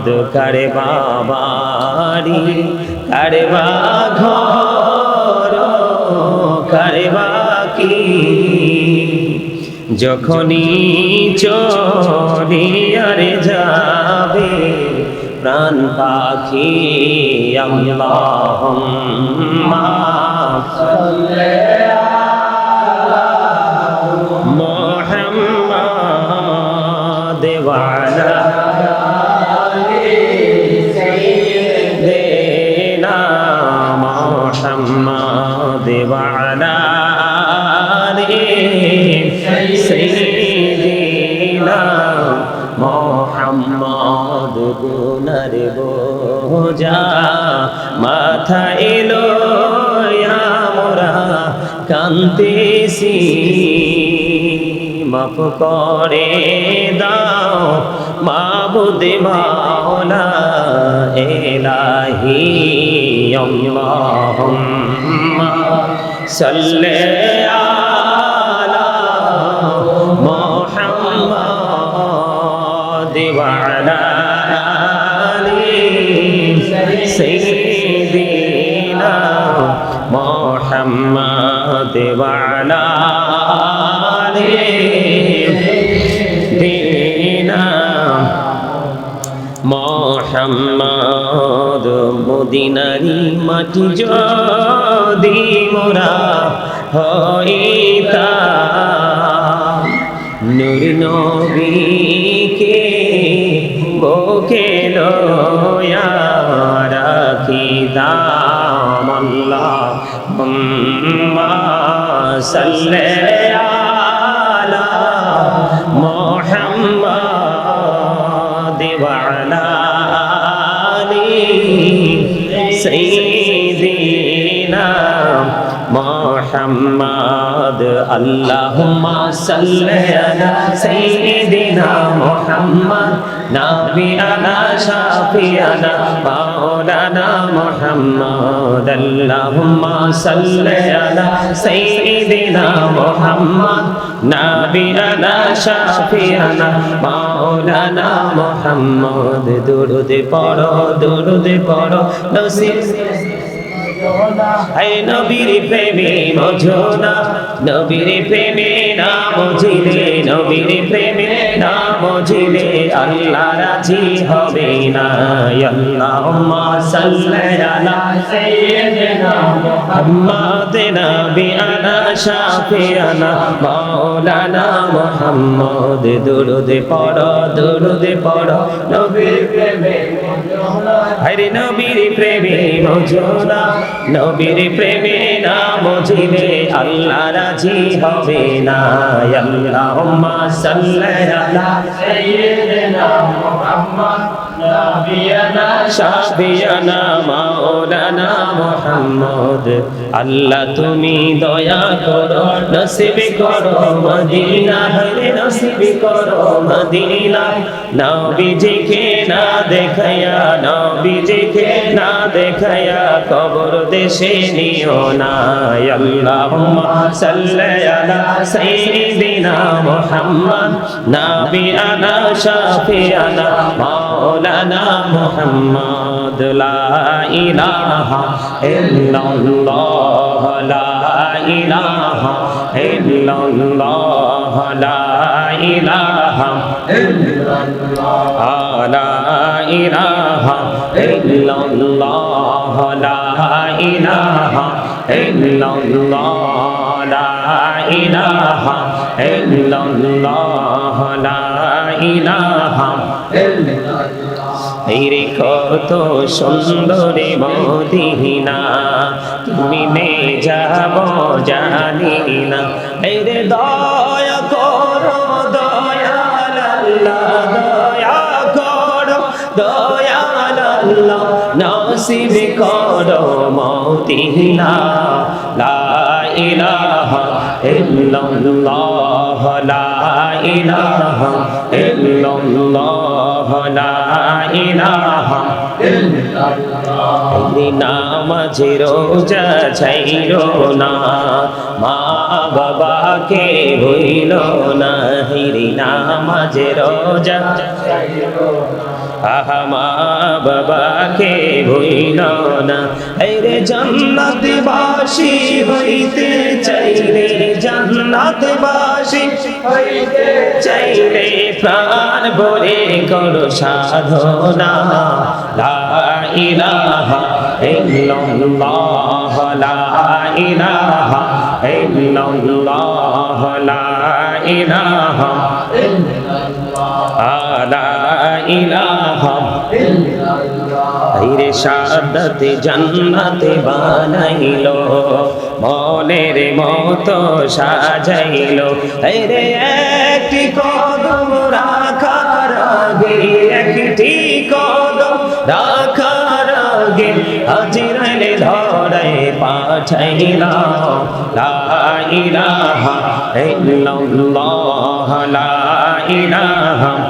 মোহাম্মদ কারবা বাড়ি কারবা ঘর কারবা কি? যখনই চলিয়ারে যাবে প্রাণ পাখি আল্লাহুম্মা দেনা বোঝা মাথা এলো আমরা কান্তেছি মাফ করে দাও মাবুদ মাওলা এলাহি আল্লাহুম্মা সাল্লি দিনা মোহাম্মদ মদিনারি মাটি যদি মোরা হইতা নূর নবীকে বুকে লয়া রাখি দাম আল্লাহ হুম্মা সাল্লি আলা মুহাম্মাদ ওয়া بعد اللهم صل على سيدنا محمد نبينا شافينا مولانا محمد اللهم صل على سيدنا محمد نبينا شافينا مولانا محمد درود پڑھو درود پڑھو نصیب হে নবীর প্রেমে মজনা নবীর প্রেমে না বুঝিলে নবীর প্রেমে না বুঝিলে আল্লাহ রাজি হবে না। আল্লাহুম্মা সাল্লি আলা সাইয়্যিদিনা মুহাম্মাদ নাবিয়ানা শাফিয়ানা মাওলানা মুহাম্মদ। দুরুদ পড়ো দুরুদ পড়ো, নবীর প্রেমে হরে নবীর প্রেমে মজনা নবীর প্রেমে না বুঝিলে আল্লাহ রাজি হবে না। আল্লাহুম্মা সাল্লি আলা সাইয়্যিদিনা মুহাম্মদ আল্লাহ তুমি দয়া করো, নসিব করো মদিনা হলে নসিব করো মদিনা নবীজিকে না দেখায়া নবীজিকে না দেখায়া কবর দেশে নিও না আল্লাহুম্মা সাল্লি আলা সাইয়্যিদিনা মুহাম্মদ। নবী আনা শাফিয়ানা মাওলানা মুহাম্মদ, লা ইলাহা ইল্লাল্লাহ, লা ইলাহা ইল্লাল্লাহ, লা ইলাহা লা ইলাহা ইল্লাল্লাহ, লা ইলাহা ইল্লাল্লাহ, লা ইলাহা ইল্লাল্লাহ, লা ইলাহা। রে কত সুন্দরী মদিনা, তুমি নে যাব জানি না রে দয়া করো, দয়াল আল্লাহ, দয়া করো, দয়াল আল্লাহ, নসিব করো মদিনা। লা ইল্লাল্লাহ, লা ইলাহা ইল্লাল্লাহ, লা ইলাহা নামাজে রোজা ছাইরো না, মা বাবাকে হইল না, হিরি নামাজে রোজা আহা, মা বাবাকে ভুইল না। রে জান্নাত বাসি হইতে চাইলে জান্নাত বাসি হইতে চাইলে প্রাণ ভরে করো সাধনা। লা ইলাহা ইল্লাল্লাহ, লা ইলাহা ইল্লাল্লাহ, লা ইলাহা লা ইলাহা রে সাদতে জান্নাতে বানাইলো মনের মতো সাজাইলো রে একটি কদম রাখার আগে একটি কদম রাখার আগে হাজিরাইলে ধরে পাঠাইলাম। লা ইলাহা ইল্লাল্লাহ, লা ইলাহা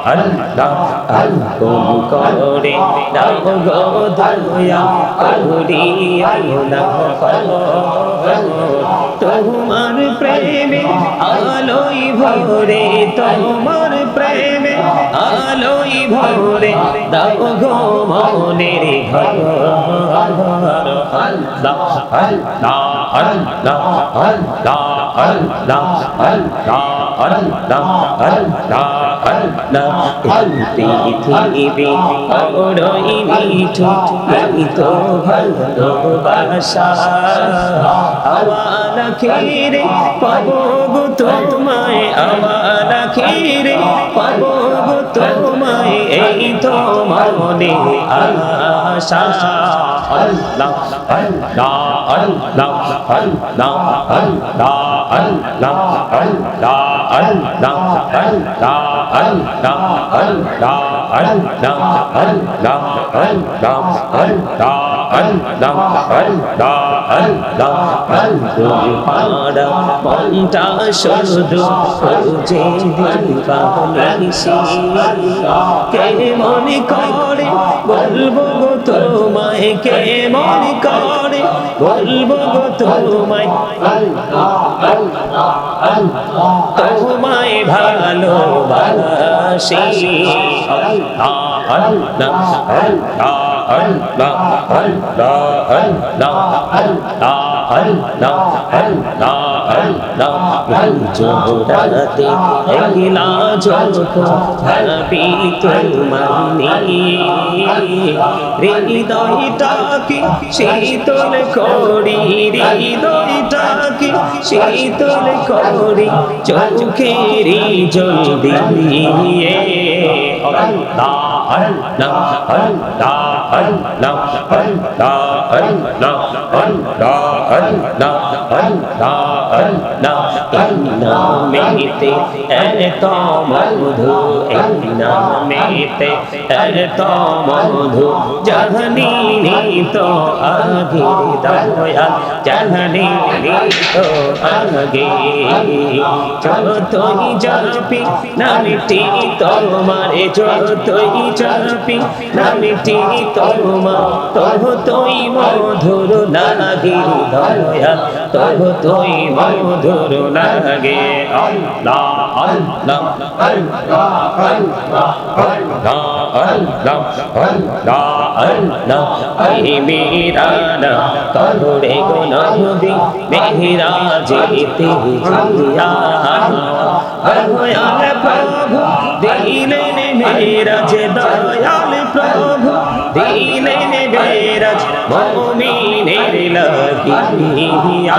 আল্লাহ আল্লাহ আল্লাহ আল্লাহ আল্লাহ আল্লাহ আল্লাহ আল্লাহ আল্লাহ আল্লাহ আল্লাহ আল্লাহ আল্লাহ আল্লাহ আল্লাহ আল্লাহ আল্লাহ আল্লাহ করে দাও গো দয়া করিয়া না তোমার প্রেমে আলোই ভরে, তোমার প্রেমে আলোই ভরে, দাও গো মনের ঘর আল্লাহ আল্লাহ আল্লাহ আল্লাহ আল্লাহ আল্লাহ আল্লাহ আল্লাহ আল্লাহ পৃথিবী বড়ই মিঠু এই তো ভালোবাসা আওয়ালা খেরে পাবো গো তোমায় আওয়ালা খেরে পাবো গো তোমায় এই তো মনে আশা আল্লাহ আল্লাহ আল্লাহ আল্লাহ আল্লাহ আল্লাহ আল্লাহ আল্লাহ পঞ্চা শুধু খুঁজে কে মনে করে বলব গো তোমায় কে মনে করে বলব গো তোমায় তোমায় ভালো ভালোবাসি আল্লাহ আল্লাহ আল্লাহ Allah, Allah, Allah, Allah, Allah, Allah, আল্লাহ জোড়াতে একলা ভাবি তোমার হৃদয়টাকে শীতল করি হৃদয়টাকে শীতল করি চোখেরি জল দিয়ে মেতে এত মধু এনা মেতে এত মধু জহনি তো আগে দয়াল জহনি তো আগে চলো তুমি জলপি নামটি তোমার যতই জপি নামটি তোমার তহ তুই মধুর লাগে দয়া তহ তুই মধুর লাগে আল্লাহ আল্লাহ আল্লাহ আল্লাহ আল্লাহ আল্লাহ আল্লাহ প্রভু দিলেন মেরাজ দয়াল প্রভু। দিলেন মেরাজ মমিনের লাগিয়া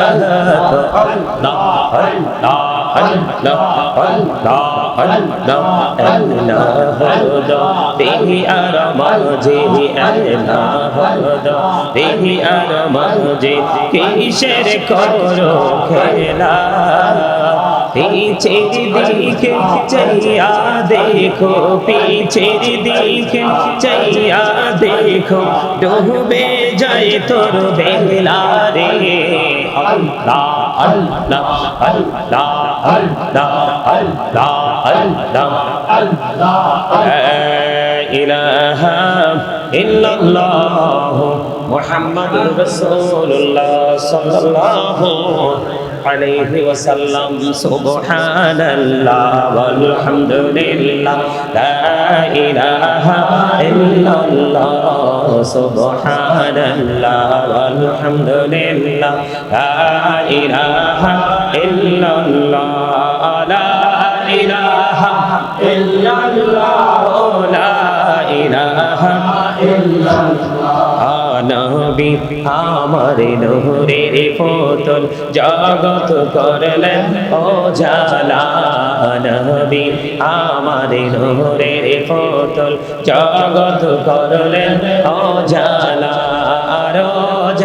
আল্লাহ হদা দেহি আর মাঝে দেহি আর মাঝে কিসের করো খেলা? पीछे दिखे चैया देखो पीछे दिखे चैया देखो डूबे जाए तोर बेला रे अल्लाह अल्लाह अल्लाह अल्लाह अल्लाह अल्लाह अल्लाह इलाहा इल्लल्लाह الله محمد رسول الله صلى الله عليه وسلم. سبحان الله والحمد لله. لا إله إلا الله. سبحان الله والحمد لله. لا إله إلا الله. لا إله إلا الله. لا إله إلا নবী, আমার নহরের ফতল জগত করলেন ও জালা নবী, আমার নহরের ফতল জগত করলেন ও জালা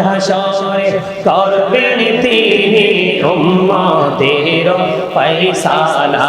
হাসরে করবেন তিনি উম্মতের ফয়সালা।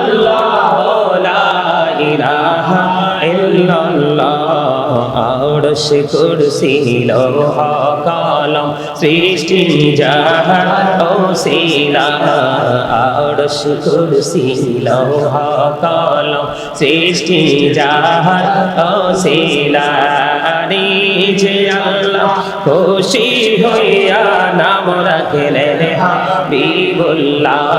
আরশ কুরসি লৌহ কলম সৃষ্টি জাহান ও শিলা আরশ কুরসি লৌহ কলম সৃষ্টি জাহান ও শিলা নিজে আল্লাহ খুশি হইয়া নাম রাখলেন। হাবিবুল্লাহ,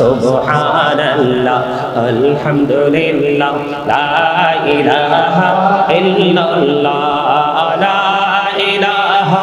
সুবহানাল্লাহ, আলহামদুলিল্লাহ, লা ইলাহা ইল্লাল্লাহ, লা ইলাহা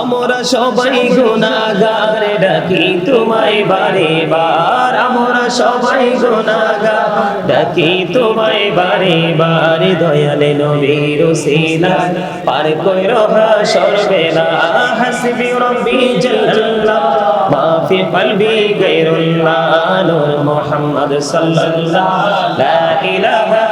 আমরা সবাই গুনাহগার, ডাকি তোমায় বারে বার। আমরা সবাই গুনাহগার, ডাকি তোমায় বারে বারে। দয়ালে নবীর সিনা পার কইর হাসর বেলা হাসবি রব্বি জাল্লাল্লাহ মা ফি কলবি গায়রুল্লাহ, নূর মুহাম্মদ সাল্লাল্লাহ। লা ইলাহা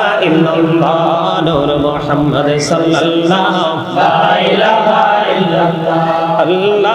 ইল্লাল্লাহ নূর মুহাম্মদ সাল্লাল্লাহ লা ইলাহা ইল্লাল্লাহ। আল্লাহ